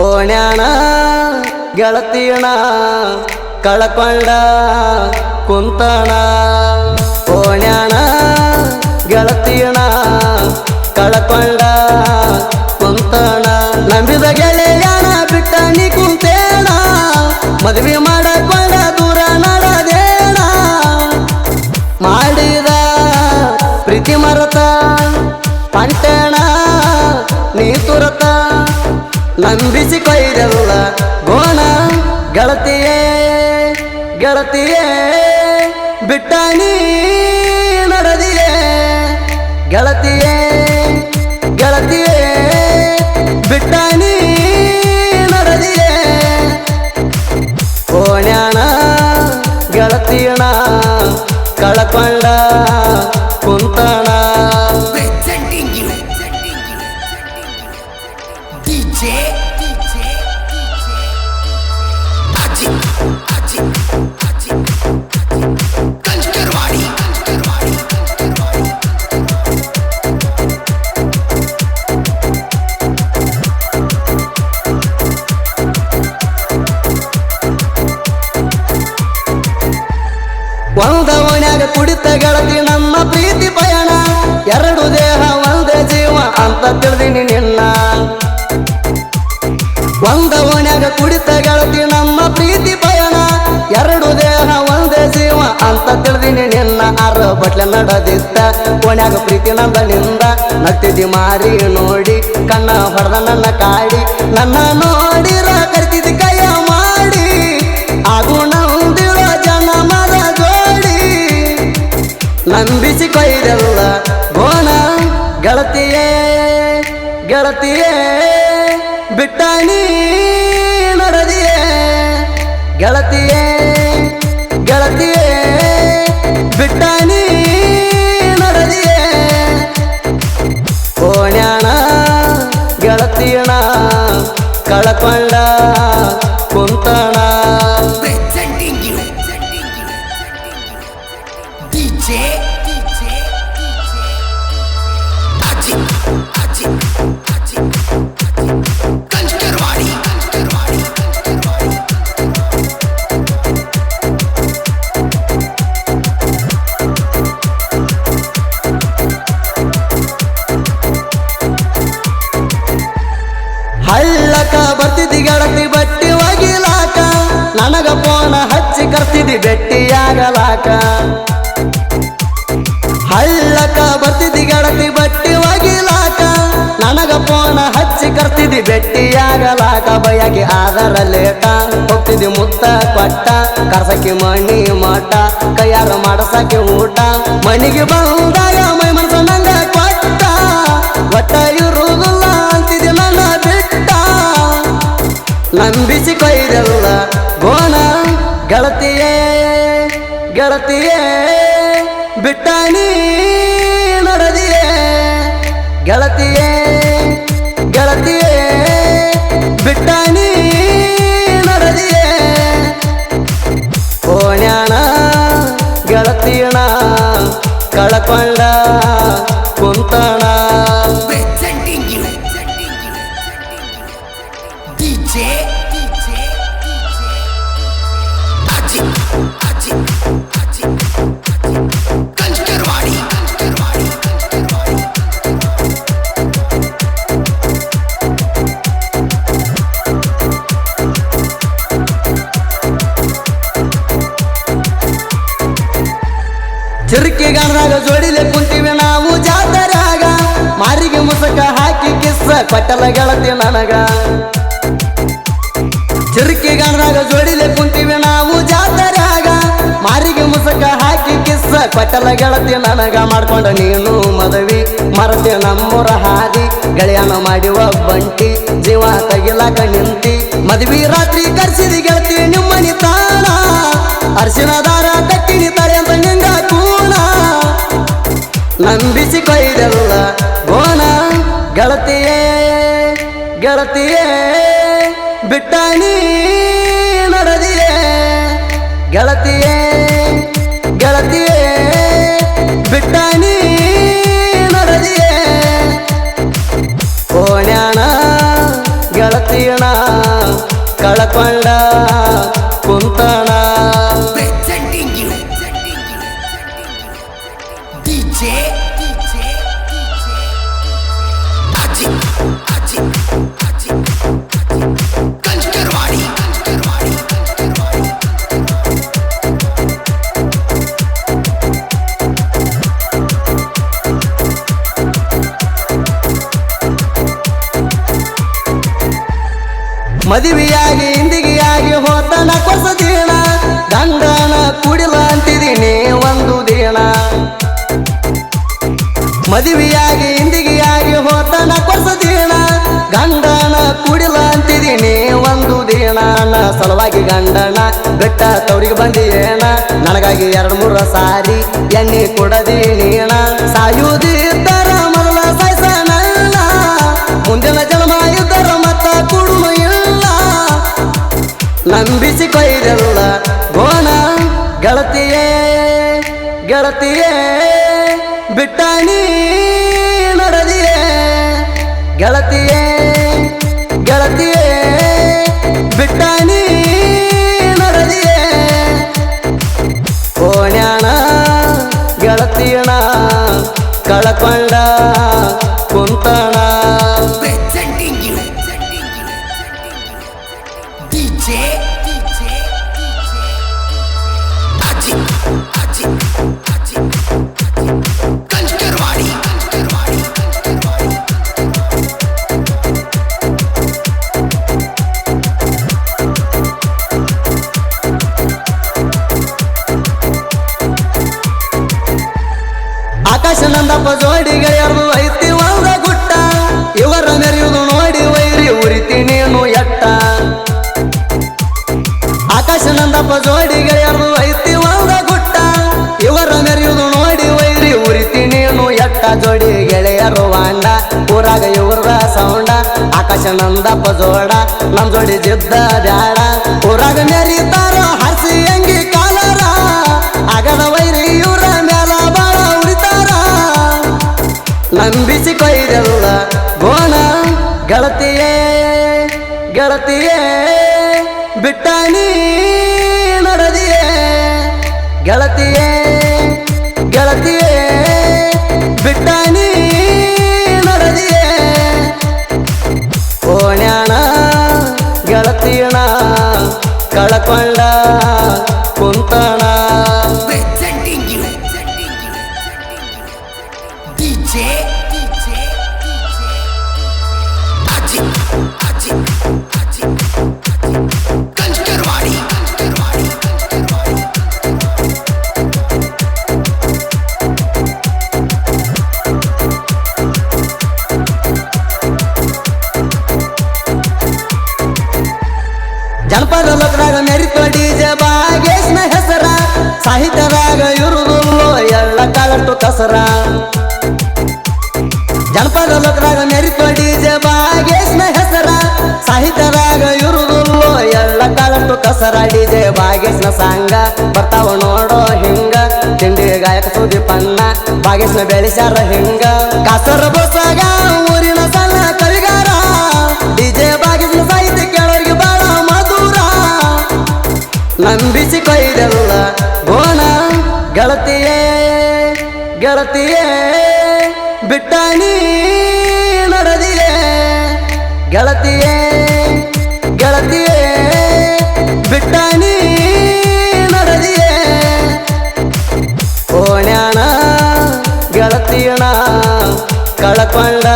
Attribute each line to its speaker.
Speaker 1: ಓಣ್ಯಾಣ ಗೆಳತಿಯಣ, ಕಳಕೊಂಡ, ಕುಂತಣ. ಓಣ್ಯಾಣ ಗೆಳತಿಯಣ, ಕಳಕೊಂಡ, ಕುಂತಣ. ನಂಬಿದ ಗೆಳೆಯಣ ಬಿಟ್ಟ ನೀ ಕುಂತೇಣ, ಮದುವೆ ಮಾಡಕೊಂಡ ನಂಬಿಸಿ ಕೊಯ್ದಲ್ಲ ಗೋಣ ಗೆಳತಿಯೇ ಗೆಳತಿಯೇ, ಬಿಟ್ಟ ನೀ ನಡೆದಿಯೇ. ಗೆಳತಿಯೇ ಗೆಳತಿಯೇ, ಬಿಟ್ಟ ನೀ ನಡೆದಿಯೇ. ಓಣ್ಯಾಣ ಗೆಳತಿಯಣ ಎರಡು ದೇಹ, ಒಂದೇ ಜೀವ ಅಂತ ತಿಳಿದೀನಿ ನಿನ್ನ. ಒಂದ ಓಣ್ಯಾಗ ಕುಡಿತ ಗೆಳತಿ ನಮ್ಮ ಪ್ರೀತಿ ಪಯಣ. ಎರಡು ದೇಹ, ಒಂದೇ ಜೀವ ಅಂತ ತಿಳಿದೀನಿ ನಿನ್ನ. ಅರ ಬಟ್ಲೆ ನಡದಿತ್ತ ಓಣ್ಯಾಗ ಪ್ರೀತಿ ನಂದ ನಿಂದ ನತ್ತಿದಿ ಮಾರಿ ನೋಡಿ, ಕಣ್ಣ ಹೊಡೆದ ನನ್ನ ಕಾಡಿ. ನನ್ನ ನೋಡಿರ ಕರಿತಿದ್ದಿ ಕೈಯ ಮಾಡಿ. ಆಗು ನಂಬಿಸಿ ಕೊಯ್ದಲ್ಲ ಗೋಣ ಗೆಳತಿಯೇ ಗೆಳತಿಯೇ ಬಿಟ್ಟ ನೀ ನಡದಿಯೇ ಗೆಳತಿಯೇ ಗೆಳತಿಯೇ ಬಿಟ್ಟ ನೀ ನಡೆದಿಯೇ ಓಣ್ಯಾಣ ಗೆಳತಿಯಣ ಕಳಕೊಂಡ ಹಚ್ಚಿ ಗಟ್ಟಿಯಾಗಲಾಕ. ಹಳ್ಳಕ ಬರ್ತಿದ್ದಿ ಗಡತಿ ಬಟ್ಟಿ ಒಗಿಲಾಕ. ನನಗ ಫೋನ ಹಚ್ಚಿ ಕರ್ತಿದ್ದಿ ಬೆಟ್ಟಿಯಾಗಲಾಕ. ಬಯಗೆ ಆದರ ಲೇಟ ಹೋಗ್ತಿದ್ದಿ ಮುತ್ತ ಕೊಟ್ಟ. ಕರ್ಸಕ್ಕೆ ಮಣಿ ಮಾಟ, ಕೈಯಾರ ಮಾಡಸಕ್ಕೆ ಊಟ. ಮಣಿಗೆ ಬಂದಾಗ ಮೈ ಗೆಳತಿಯೇ ಬಿಟ್ಟ ನೀ ನಡೆದಿಯೇ? ಗೆಳತಿಯೇ ಗೆಳತಿಯೇ ಬಿಟ್ಟ ನೀ ನಡೆದಿಯೇ ಓಣ್ಯಾಣ ಗೆಳತಿಯಣ ಕಳಕೊಂಡ ಕುಂತಣ.
Speaker 2: DJ
Speaker 1: ಚಿರುಕಿ ಗಾಣದಾಗ ಜೋಡಿಲೆ ಕುಂತೀವಿ ನಾವು ಜಾತರಾಗ. ಮಾರಿಗೆ ಮುಸಕ ಹಾಕಿ ಕಿಸ್ಸ ಪಟ್ಟಲ ಗೆಳತಿ ನನಗ. ಚಿರುಕಿ ಗಾಣದಾಗ ಜೋಡಿಲೆ ಕುಂತೀವಿ ನಾವು ಜಾತರಾಗ. ಮಾರಿಗೆ ಮುಸಕ ಹಾಕಿ ಕಿಸ್ಸ ಪಟ್ಟಲ ಗೆಳತಿ ನನಗ. ಮಾಡ್ಕೊಂಡ ನೀನು ಮದವಿ, ಮರತೆ ನಮ್ಮೂರ ಹಾದಿ, ಗೆಳೆಯನ ಮಾಡಿವ ಬಂಟಿ, ಜೀವ ತಗಿಲಾಕ ನಿಂತಿ. ಮದುವೆ ರಾತ್ರಿ ಕರ್ಸಿದಿ ಗೆಳತಿ ನಿಮ್ಮನಿ ತಾಣ ಅರ್ಶಿನ ದಾರ ಕಟ್ಟಿನಿ ತಲೆ ಅಂತ ನಿಂಗ ಕೂಣ ನಂಬಿಸಿ ಕೊಯ್ದಲ್ಲ ಗೋಣ ಗೆಳತಿಯೇ ಗೆಳತಿಯೇ, ಬಿಟ್ಟ ನೀ ನಡೆದಿಯೇ ಗೆಳತಿಯೇ ಗೆಳತಿಯೇ, ಬಿಟ್ಟ ನೀ ನಡೆದಿಯೇ ಓಣ್ಯಾಣ ಗೆಳತಿಯಣ ಕಳಕೊಂಡ ಮದುವೆಯಾಗಿ, ಇಂದಿಗೆಯಾಗಿ ಹೋತನ ಕೊಸದಿಣ ಗಂಡನ ಕುಡಿಲ ಅಂತಿದ್ದೀನಿ ಒಂದು ದಿನ. ಮದುವೆಯಾಗಿ, ಇಂದಿಗೆಯಾಗಿ ಹೋತನ ಕೊಸದಿಣ ಗಂಡನ ಕುಡಿಲ ಅಂತಿದ್ದೀನಿ ಒಂದು ದಿನ. ನನ್ನ ಸಲುವಾಗಿ ಗಂಡನ ಬೆಟ್ಟ ತವರಿಗೆ ಬಂದಿಯೇನ. ನನಗಾಗಿ ಎರಡು ಮೂರು ಸಾರಿ ಎಣ್ಣೆ ಕೊಡದೀನೀಣ ಸಾಯುವುದಿದ್ದರ ಮೊದಲ ಮುಂದಿನ ಜನ್ಮ ಇದ್ದರ ಮತ್ತ ಕುಡುಮ ನಂಬಿಸಿ ಕೊಯ್ದಲ್ಲ ಗೋಣ ಗೆಳತಿಯೇ ಗೆಳತಿಯೇ ಬಿಟ್ಟಾಣಿ ನಡೆದಿಯೇ ಗೆಳತಿಯೇ ಗೆಳತಿಯೇ ನೀ ನಡೆದಿಯೇ ಕೋಣ್ಯಾಣ ಗೆಳತಿಯಣ, ಕಳಕೊಂಡ ಕುಂತಣ. ನಂದಪ್ಪ ಜೋಡ ನಮ್ ಜೋಡಿ ಜಿದ್ದ ಬ್ಯಾಡ. ಊರಾಗ ಮೆರಿತಾರ ಹಸಿ ಅಂಗಿ ಕಾಲರ. ಅಗದ ವೈರಿ ಇವ್ರ ಮ್ಯಾಲ ಬಾಳ ಉರಿತಾರ. ನಂಬಿಸಿ ಕೊಯ್ದೆಲ್ಲ ಗೋಣ ಗೆಳತಿಯೇ ಗೆಳತಿಯೇ ಬಿಟ್ಟ ನೀ ನಡದಿಯೇ. ಗೆಳತಿಯೇ ಗೆಳತಿಯೇ ಬಿಟ್ಟ ನಡೆದಿಯೇ ಗೆಳತಿಯಣ ಕಳಕೊಂಡ ಕುಂತಣ ಜನಪದ ಲೋಕದಾಗ ಮೆರಿತೋ ಡಿಜೆ ಬಾಗೇಶ್ನ ಹೆಸರ, ಸಾಹಿತ್ಯದಾಗ ಇರುದು ಎಳ್ಳ ಕಾಲಷ್ಟು ಕಸರ. ಜನಪದ ಲೋಕದಾಗ ಮೆರಿತೋ ಡಿಜೆ ಬಾಗೇಶ್ನ ಹೆಸರ, ಸಾಹಿತ್ಯದಾಗ ಇರುದು ಎಳ್ಳ ಕಾಲಷ್ಟು ಕಸರ. ಡಿಜೆ ಬಾಗೇಶ್ನ ಸಾಂಗ ಬರ್ತಾವ ನೋಡೋ ಹಿಂಗ, ತಿಂಡಿ ಗಾಯಕ ಸುದೀಪನ್ನ ಬಾಗೇಶ್ನ ಬೆಳೆಸ್ಯಾರ ಹಿಂಗ. ಕಸರ ಬಸಾಗ ಊರಿನ ನಂಬಿಸಿ ಕೊಯ್ದೆಲ್ಲ ಗೋಣ ಗೆಳತಿಯೇ ಗೆಳತಿಯೇ, ಬಿಟ್ಟ ನೀ ನಡೆದಿಯೇ ಗೆಳತಿಯೇ ಗೆಳತಿಯೇ ಬಿಟ್ಟಾಣಿ ನಡೆದಿಯೇ ಓಣ್ಯಾಣ ಗೆಳತಿಯಣ, ಕಳಕೊಂಡ